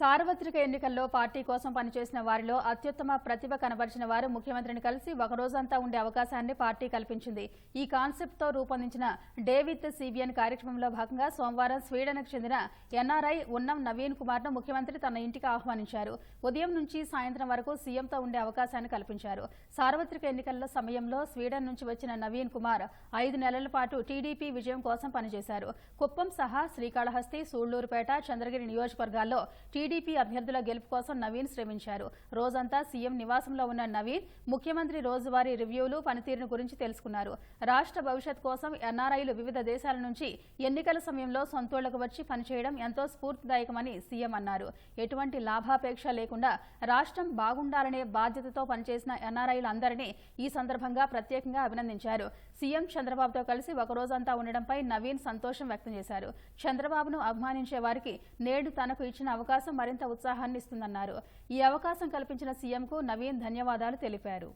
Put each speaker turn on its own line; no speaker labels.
సార్వత్రిక ఎన్నికల్లో పార్టీ కోసం పనిచేసిన వారిలో అత్యుత్తమ ప్రతిభ కనబరిచిన వారు ముఖ్యమంత్రిని కలిసి ఒక రోజంతా ఉండే అవకాశాన్ని పార్టీ కల్పించింది. ఈ కాన్సెప్ట్తో రూపొందించిన డే విత్ సిబిఎన్ కార్యక్రమంలో భాగంగా సోమవారం స్వీడన్కు చెందిన ఎన్ఆర్ఐ ఉన్నం నవీన్ కుమార్ను ముఖ్యమంత్రి తన ఇంటికి ఆహ్వానించారు. ఉదయం నుంచి సాయంత్రం వరకు సీఎంతో ఉండే అవకాశాన్ని కల్పించారు. సార్వత్రిక ఎన్నికల సమయంలో స్వీడన్ నుంచి వచ్చిన నవీన్ కుమార్ ఐదు నెలల పాటు టీడీపీ విజయం కోసం పనిచేశారు. కుప్పం సహా శ్రీకాళహస్తి సూళ్ళూరుపేట చంద్రగిరి నియోజకవర్గాల్లో టీడీపీ అభ్యర్థుల గెలుపు కోసం నవీన్ శ్రమించారు. రోజంతా సీఎం నివాసంలో ఉన్న నవీన్ ముఖ్యమంత్రి రోజువారీ రివ్యూలు పనితీరును గురించి తెలుసుకున్నారు. రాష్ట్ర భవిష్యత్ కోసం ఎన్ఆర్ఐలు వివిధ దేశాల నుంచి ఎన్నికల సమయంలో సొంతోళ్ళకు వచ్చి పనిచేయడం ఎంతో స్ఫూర్తిదాయకమని సీఎం అన్నారు. ఎటువంటి లాభాపేక్ష లేకుండా రాష్ట్రం బాగుండాలనే బాధ్యతతో పనిచేసిన ఎన్ఆర్ఐలందరినీ ఈ సందర్భంగా ప్రత్యేకంగా అభినందించారు. సీఎం చంద్రబాబుతో కలిసి ఒక రోజంతా ఉండడంపై నవీన్ సంతోషం వ్యక్తం చేశారు. చంద్రబాబును అభిమానించే వారికి నేడు తనకు ఇచ్చిన అవకాశం మరింత ఉత్సాహాన్ని ఇస్తుందన్నారు. ఈ అవకాశం కల్పించిన సీఎంకు నవీన్ ధన్యవాదాలు తెలిపారు.